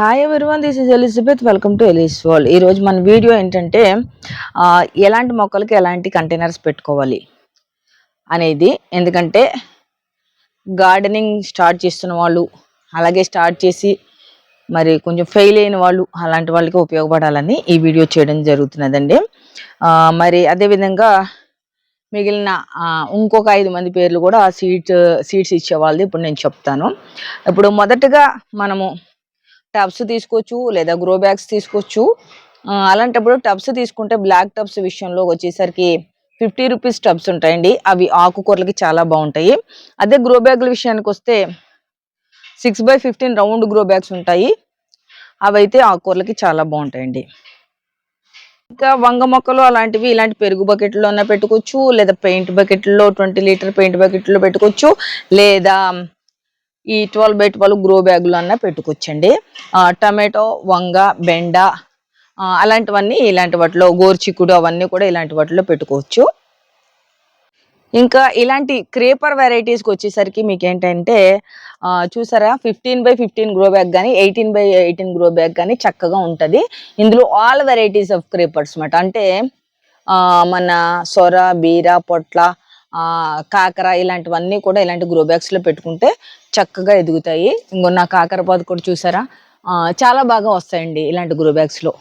Hi everyone this is Elizabeth welcome to Elis wall ఈరోజు మన video ఏంటంటే ఎలాంటి మొక్కలకి ఎలాంటి కంటైనర్స్ పెట్టుకోవాలి అనేది. ఎందుకంటే గార్డెనింగ్ స్టార్ట్ చేస్తున్న వాళ్ళు అలాగే స్టార్ట్ చేసి మరి కొంచెం ఫెయిల్ అయిన వాళ్ళు అలాంటి వాళ్ళకి ఉపయోగపడాలని ఈ వీడియో చేయడం జరుగుతున్నదండి. మరి అదేవిధంగా మిగిలిన ఇంకొక ఐదు మంది పేర్లు కూడా సీట్ సీట్స్ ఇచ్చే వాళ్ళది ఇప్పుడు నేను చెప్తాను. ఇప్పుడు మొదటగా మనము టబ్స్ తీసుకోవచ్చు లేదా గ్రో బ్యాగ్స్ తీసుకోవచ్చు. అలాంటప్పుడు టబ్స్ తీసుకుంటే బ్లాక్ టబ్స్ విషయంలో వచ్చేసరికి ఫిఫ్టీ రూపీస్ టబ్స్ ఉంటాయండి. అవి ఆకుకూరలకి చాలా బాగుంటాయి. అదే గ్రో బ్యాగ్ల విషయానికి వస్తే six by fifteen round grow bags ఉంటాయి. అవైతే ఆకుకూరలకి చాలా బాగుంటాయండి. ఇంకా వంగ మొక్కలు అలాంటివి ఇలాంటి పెరుగు బకెట్లోనే పెట్టుకోవచ్చు లేదా పెయింట్ బకెట్లో ట్వంటీ లీటర్ పెయింట్ బకెట్లో పెట్టుకోవచ్చు లేదా ఈ ట్వెల్వ్ బై ట్వెల్వ్ గ్రో బ్యాగులు అన్న పెట్టుకోవచ్చండి టమాటో వంగ బెండ అలాంటివన్నీ ఇలాంటి వాటిలో గోర్చిక్కుడు అవన్నీ కూడా ఇలాంటి వాటిలో పెట్టుకోవచ్చు. ఇంకా ఇలాంటి క్రేపర్ వెరైటీస్కి వచ్చేసరికి మీకు ఏంటంటే చూసారా fifteen by fifteen grow bag కానీ eighteen by eighteen grow bag కానీ చక్కగా ఉంటుంది. ఇందులో ఆల్ వెరైటీస్ ఆఫ్ క్రేపర్స్ అన్నమాట. అంటే మన సొర బీర పొట్ల కాకర ఇలాంటివన్నీ కూడా ఇలాంటి గ్రో బ్యాగ్స్లో పెట్టుకుంటే చక్కగా ఎదుగుతాయి. ఇంకో నా కాకర పాదు కూడా చూసారా? చాలా బాగా వస్తాయండి ఇలాంటి గ్రో బ్యాగ్స్లో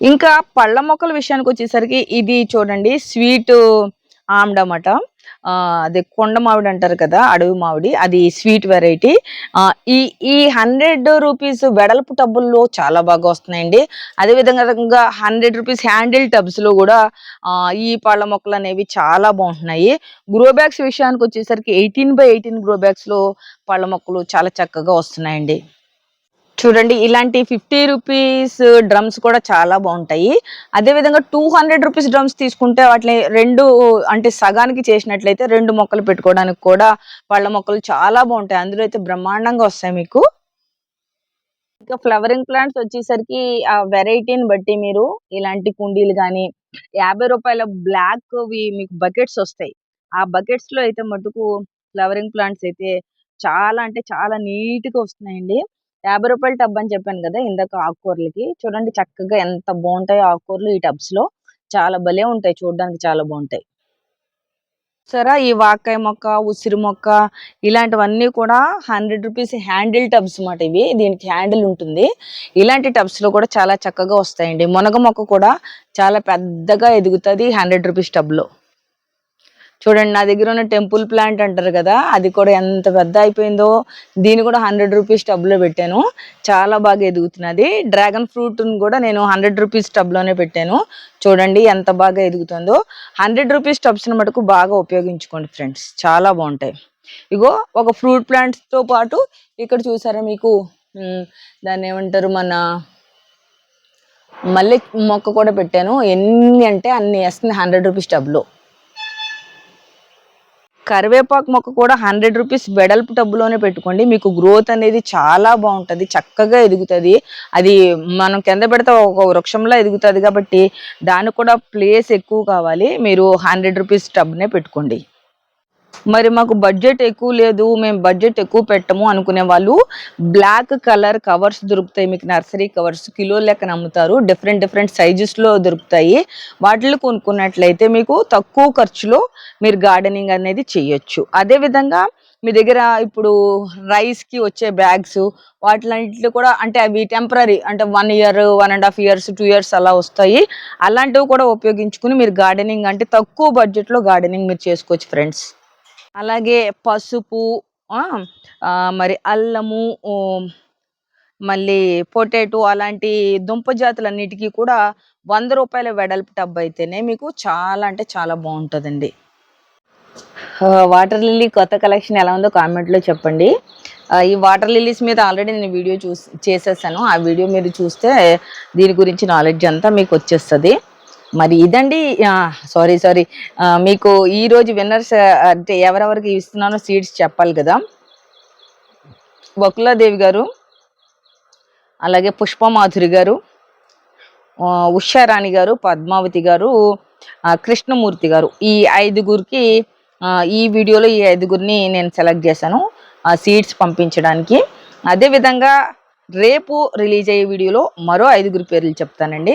ఇంకా పళ్ళ మొక్కల విషయానికి వచ్చేసరికి ఇది చూడండి స్వీట్ ఆమ్డమట. అదే కొండ మామిడి అంటారు కదా అడవి మామిడి అది స్వీట్ వెరైటీ. ఈ ఈ హండ్రెడ్ రూపీస్ వెడల్పు టబ్బుల్లో చాలా బాగా వస్తున్నాయండి. అదే విధంగా హండ్రెడ్ రూపీస్ హ్యాండిల్ టబ్స్లో కూడా ఈ పళ్ళ మొక్కలు అనేవి చాలా బాగుంటున్నాయి. గ్రో బ్యాగ్స్ విషయానికి వచ్చేసరికి ఎయిటీన్ బై ఎయిటీన్ గ్రో బ్యాగ్స్లో పళ్ళ మొక్కలు చాలా చక్కగా వస్తున్నాయండి. చూడండి ఇలాంటి ఫిఫ్టీ రూపీస్ డ్రమ్స్ కూడా చాలా బాగుంటాయి. అదే విధంగా టూ హండ్రెడ్ రూపీస్ డ్రమ్స్ తీసుకుంటే వాటిని రెండు అంటే సగానికి చేసినట్లయితే రెండు మొక్కలు పెట్టుకోవడానికి కూడా పళ్ళ మొక్కలు చాలా బాగుంటాయి. అందులో అయితే బ్రహ్మాండంగా వస్తాయి మీకు. ఇంకా ఫ్లవరింగ్ ప్లాంట్స్ వచ్చేసరికి ఆ వెరైటీని బట్టి మీరు ఇలాంటి కుండీలు కానీ యాభై రూపాయల బ్లాక్ మీకు బకెట్స్ వస్తాయి. ఆ బకెట్స్లో అయితే మటుకు ఫ్లవరింగ్ ప్లాంట్స్ అయితే చాలా అంటే చాలా నీట్గా వస్తున్నాయండి. యాభై రూపాయల టబ్ అని చెప్పాను కదా ఇందాక ఆకుకూరలకి. చూడండి చక్కగా ఎంత బాగుంటాయి ఆకుకూరలు ఈ టబ్స్లో చాలా భలే ఉంటాయి చూడడానికి చాలా బాగుంటాయి. సరే ఈ వాకాయ మొక్క ఉసిరి మొక్క ఇలాంటివన్నీ కూడా హండ్రెడ్ రూపీస్ హ్యాండిల్ టబ్స్ అన్నమాట ఇవి. దీనికి హ్యాండిల్ ఉంటుంది. ఇలాంటి టబ్స్లో కూడా చాలా చక్కగా వస్తాయండి. మునగ మొక్క కూడా చాలా పెద్దగా ఎదుగుతుంది హండ్రెడ్ రూపీస్ టబ్లో. చూడండి నా దగ్గర ఉన్న టెంపుల్ ప్లాంట్ అంటారు కదా అది కూడా ఎంత పెద్ద అయిపోయిందో దీన్ని కూడా హండ్రెడ్ రూపీస్ టబ్లో పెట్టాను. చాలా బాగా ఎదుగుతున్నది. డ్రాగన్ ఫ్రూట్ని కూడా నేను హండ్రెడ్ రూపీస్ టబ్లోనే పెట్టాను. చూడండి ఎంత బాగా ఎదుగుతుందో. హండ్రెడ్ రూపీస్ టబ్స్ని మటుకు బాగా ఉపయోగించుకోండి ఫ్రెండ్స్ చాలా బాగుంటాయి. ఇగో ఒక ఫ్రూట్ ప్లాంట్స్తో పాటు ఇక్కడ చూసారా మీకు దాన్ని ఏమంటారు మన మళ్ళీ మొక్క కూడా పెట్టాను. ఎన్ని అంటే అన్ని వేస్తుంది హండ్రెడ్ రూపీస్ టబ్లో కరివేపాకు మొక్క కూడా హండ్రెడ్ రూపీస్ వెడల్పు టబ్బులోనే పెట్టుకోండి. మీకు గ్రోత్ అనేది చాలా బాగుంటుంది. చక్కగా ఎదుగుతుంది. అది మనం కింద పెడితే ఒక వృక్షంలో ఎదుగుతుంది కాబట్టి దానికి కూడా ప్లేస్ ఎక్కువ కావాలి. మీరు హండ్రెడ్ రూపీస్ టబ్నే పెట్టుకోండి. మరి మాకు బడ్జెట్ ఎక్కువ లేదు మేము బడ్జెట్ ఎక్కువ పెట్టము అనుకునే వాళ్ళు బ్లాక్ కలర్ కవర్స్ దొరుకుతాయి. మీకు నర్సరీ కవర్స్ కిలో లెక్కన అమ్ముతారు. డిఫరెంట్ డిఫరెంట్ సైజెస్లో దొరుకుతాయి. వాటిలో కొనుక్కున్నట్లయితే మీకు తక్కువ ఖర్చులో మీరు గార్డెనింగ్ అనేది చేయొచ్చు. అదే విధంగా మీ దగ్గర ఇప్పుడు రైస్కి వచ్చే బ్యాగ్స్ వాటిలన్నింటిలో కూడా అంటే అవి టెంపరీ అంటే one year one and half years two years అలా వస్తాయి. అలాంటివి కూడా ఉపయోగించుకుని మీరు గార్డెనింగ్ అంటే తక్కువ బడ్జెట్లో గార్డెనింగ్ మీరు చేసుకోవచ్చు ఫ్రెండ్స్ అలాగే పసుపు మరి అల్లము మళ్ళీ పొటాటో అలాంటి దుంప జాతులన్నిటికీ కూడా వంద రూపాయల వెడల్పు టబ్ అయితేనే మీకు చాలా అంటే చాలా బాగుంటుందండి. వాటర్ లిల్లీ కొత్త కలెక్షన్ ఎలా ఉందో కామెంట్లో చెప్పండి. ఈ వాటర్ లిల్లీస్ మీద ఆల్రెడీ నేను వీడియో చూసి చేసేసాను. ఆ వీడియో మీరు చూస్తే దీని గురించి నాలెడ్జ్ అంతా మీకు వచ్చేస్తుంది. మరి ఇదండి సారీ సారీ మీకు ఈ రోజు విన్నర్స్ అంటే ఎవరెవరికి ఇస్తున్నానో సీట్స్ చెప్పాలి కదా. వకులాదేవి గారు అలాగే పుష్పమాధురి గారు ఉషారాణి గారు పద్మావతి గారు కృష్ణమూర్తి గారు. ఈ ఐదుగురికి ఈ వీడియోలో ఈ ఐదుగురిని నేను సెలెక్ట్ చేశాను ఆ సీట్స్ పంపించడానికి. అదేవిధంగా రేపు రిలీజ్ అయ్యే వీడియోలో మరో ఐదుగురు పేర్లు చెప్తానండి.